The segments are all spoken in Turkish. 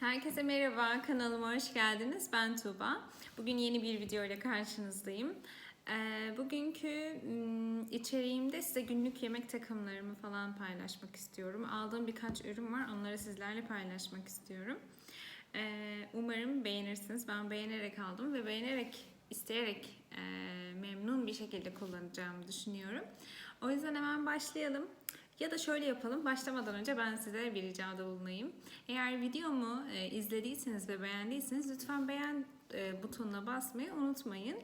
Herkese merhaba, kanalıma hoş geldiniz. Ben Tuğba. Bugün yeni bir video ile karşınızdayım. Ee, bugünkü içeriğimde size günlük yemek takımlarımı falan paylaşmak istiyorum. Aldığım birkaç ürün var, onları sizlerle paylaşmak istiyorum. Ee, umarım beğenirsiniz. Ben beğenerek aldım ve beğenerek, isteyerek e, memnun bir şekilde kullanacağımı düşünüyorum. O yüzden hemen başlayalım. Ya da şöyle yapalım. Başlamadan önce ben size bir ricada bulunayım. Eğer videomu e, izlediyseniz ve beğendiyseniz lütfen beğen e, butonuna basmayı unutmayın.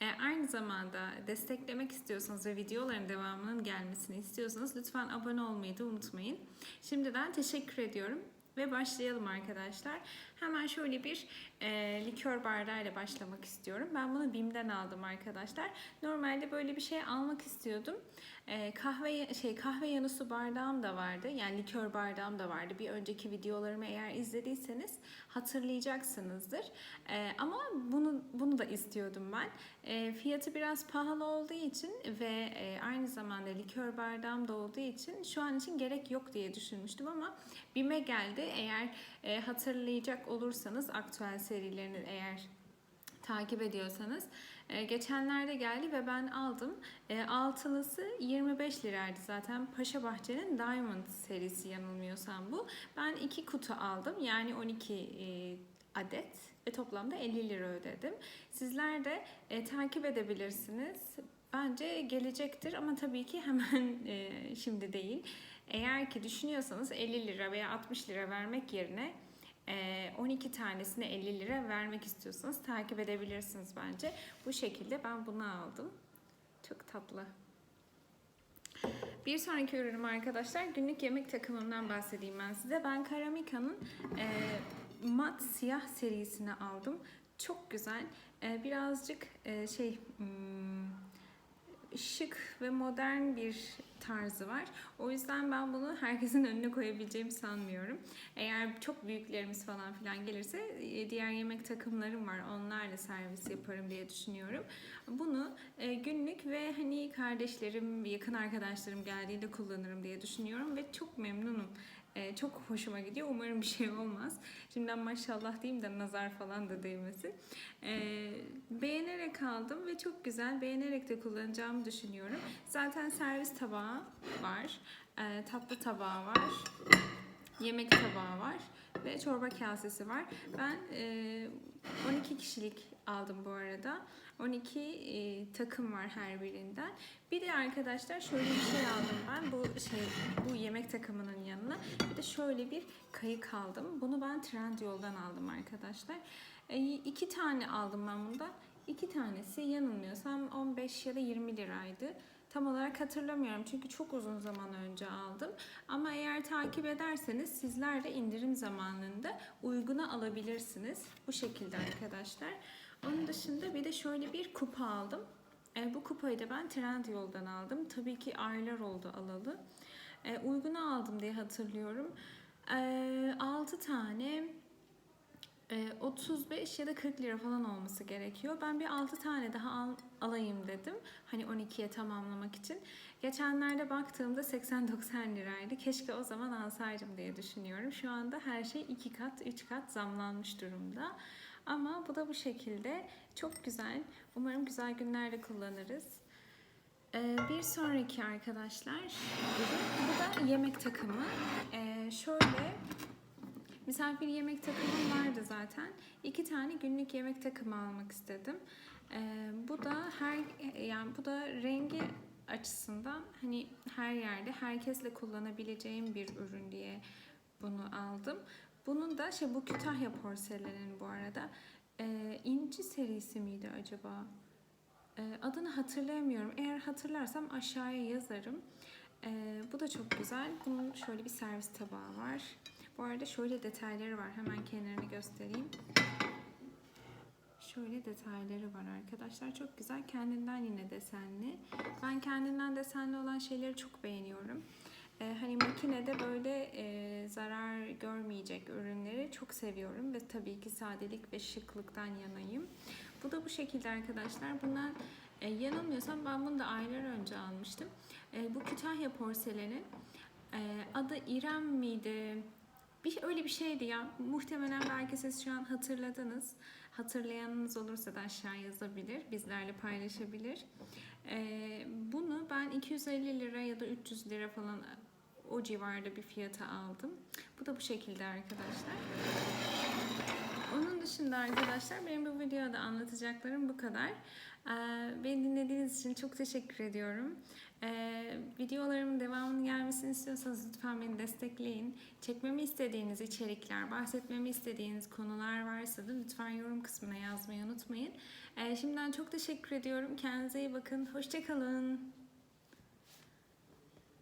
E, aynı zamanda desteklemek istiyorsanız ve videoların devamının gelmesini istiyorsanız lütfen abone olmayı da unutmayın. Şimdiden teşekkür ediyorum. Ve başlayalım arkadaşlar. Hemen şöyle bir e, likör bardağıyla başlamak istiyorum. Ben bunu BİM'den aldım arkadaşlar. Normalde böyle bir şey almak istiyordum. E, kahve şey kahve yanı su bardağım da vardı. Yani likör bardağım da vardı. Bir önceki videolarımı eğer izlediyseniz hatırlayacaksınızdır. E, ama da istiyordum ben. E, fiyatı biraz pahalı olduğu için ve e, aynı zamanda likör bardağım da olduğu için şu an için gerek yok diye düşünmüştüm ama BİM'e geldi. Eğer e, hatırlayacak olursanız aktüel serilerini eğer takip ediyorsanız e, geçenlerde geldi ve ben aldım. E, altılısı 25 liraydı zaten. Paşa Bahçe'nin Diamond serisi yanılmıyorsam bu. Ben iki kutu aldım. Yani 12 e, adet ve toplamda 50 lira ödedim. Sizler de e, takip edebilirsiniz. Bence gelecektir ama tabii ki hemen e, şimdi değil. Eğer ki düşünüyorsanız 50 lira veya 60 lira vermek yerine 12 tanesine 50 lira vermek istiyorsanız takip edebilirsiniz bence. Bu şekilde ben bunu aldım. Çok tatlı. Bir sonraki ürünüm arkadaşlar günlük yemek takımından bahsedeyim ben size. Ben Karamika'nın e, mat siyah serisini aldım. Çok güzel. E, birazcık e, şey hmm, şık ve modern bir tarzı var. O yüzden ben bunu herkesin önüne koyabileceğimi sanmıyorum. Eğer çok büyüklerimiz falan filan gelirse e, diğer yemek takımlarım var. Onlarla servis yaparım diye düşünüyorum. Bunu e, günlük ve hani kardeşlerim, yakın arkadaşlarım geldiğinde kullanırım diye düşünüyorum ve çok memnunum. Ee, çok hoşuma gidiyor. Umarım bir şey olmaz. Şimdiden maşallah diyeyim de nazar falan da değmesin. Ee, beğenerek aldım ve çok güzel. Beğenerek de kullanacağımı düşünüyorum. Zaten servis tabağı var. Ee, tatlı tabağı var. Yemek tabağı var. Ve çorba kasesi var. Ben e, 12 kişilik aldım bu arada. 12 e, takım var her birinden. Bir de arkadaşlar şöyle bir şey aldım ben. Bu şey bu yemek takımının yanına. Bir de şöyle bir kayık aldım. Bunu ben Trendyol'dan aldım arkadaşlar. E, iki tane aldım ben bundan. İki tanesi yanılmıyorsam 15 ya da 20 liraydı. Tam olarak hatırlamıyorum çünkü çok uzun zaman önce aldım. Ama eğer takip ederseniz sizler de indirim zamanında uyguna alabilirsiniz. Bu şekilde arkadaşlar. Onun dışında bir de şöyle bir kupa aldım. E, bu kupayı da ben Trendyol'dan aldım. Tabii ki aylar oldu alalı. E, uyguna aldım diye hatırlıyorum. E, 6 tane e, 35 ya da 40 lira falan olması gerekiyor. Ben bir 6 tane daha al, alayım dedim. Hani 12'ye tamamlamak için. Geçenlerde baktığımda 80-90 liraydı. Keşke o zaman alsaydım diye düşünüyorum. Şu anda her şey 2 kat, 3 kat zamlanmış durumda. Ama bu da bu şekilde. Çok güzel. Umarım güzel günlerde kullanırız. Ee, bir sonraki arkadaşlar bu da yemek takımı. Ee, şöyle misafir yemek takımım vardı zaten. İki tane günlük yemek takımı almak istedim. Ee, bu da her yani bu da rengi açısından hani her yerde herkesle kullanabileceğim bir ürün diye bunu aldım. Bunun da şey bu Kütahya porselenin bu arada. Ee, inci serisi miydi acaba? Ee, adını hatırlayamıyorum. Eğer hatırlarsam aşağıya yazarım. Ee, bu da çok güzel. Bunun şöyle bir servis tabağı var. Bu arada şöyle detayları var. Hemen kenarını göstereyim. Şöyle detayları var arkadaşlar. Çok güzel. Kendinden yine desenli. Ben kendinden desenli olan şeyleri çok beğeniyorum. Ee, hani makinede böyle e, zarar görmeyecek ürünleri çok seviyorum ve tabii ki sadelik ve şıklıktan yanayım. Bu da bu şekilde arkadaşlar. Bundan e, yanılmıyorsam ben bunu da aylar önce almıştım. E, bu Kütahya porselenin e, adı İrem miydi? Bir öyle bir şeydi ya. Muhtemelen belki siz şu an hatırladınız. Hatırlayanınız olursa da aşağı yazabilir, bizlerle paylaşabilir. Ee, bunu ben 250 lira ya da 300 lira falan o civarda bir fiyata aldım. Bu da bu şekilde arkadaşlar. Dışında arkadaşlar benim bu videoda anlatacaklarım bu kadar. Ee, beni dinlediğiniz için çok teşekkür ediyorum. Ee, videolarımın devamının gelmesini istiyorsanız lütfen beni destekleyin. Çekmemi istediğiniz içerikler, bahsetmemi istediğiniz konular varsa da lütfen yorum kısmına yazmayı unutmayın. Ee, şimdiden çok teşekkür ediyorum. Kendinize iyi bakın. Hoşçakalın.